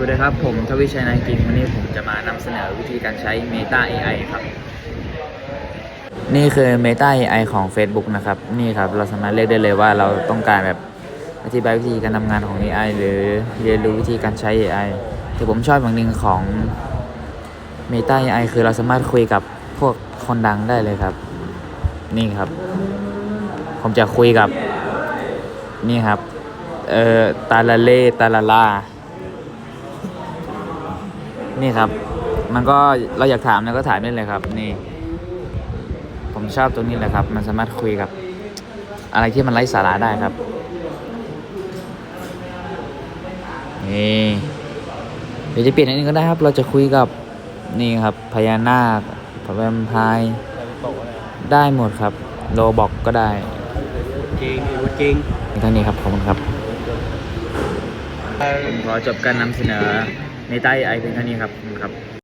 วัสดีครับ ผมทวิชัยนายกิน วันนี้ผมจะมานำเสนอวิธีการใช้ Meta AI ครับ นี่คือ Meta AI ของ Facebook นะครับ นี่ครับ เราสามารถเรียกได้เลยว่าเราต้องการแบบอธิบายวิธีการทำงานของ AI หรือเรียนรู้วิธีการใช้ AI ที่ผมชอบอย่างหนึ่งของ Meta AI คือเราสามารถคุยกับพวกคนดังได้เลยครับ นี่ครับ ผมจะคุยกับ นี่ครับ เอ่อ ตาลาเล่ ตาลาลา นี่ครับ มันก็เราอยากถามเนี่ยก็ถามได้เลยครับ นี่ ผมชอบตรงนี้แหละครับ มันสามารถคุยกับ อะไรที่มันไร้สาระได้ครับ นี่เดี๋ยวจะเปลี่ยนอันนี้ก็ได้ครับ เราจะคุยกับนี่ครับพญานาคแวมไพร์ได้หมดครับโลบอกก็ได้จริงจริงเท่านี้ครับขอบคุณครับผมขอจบการนำเสนอ ในใต้ไอเพียงเท่านี้ครับครับ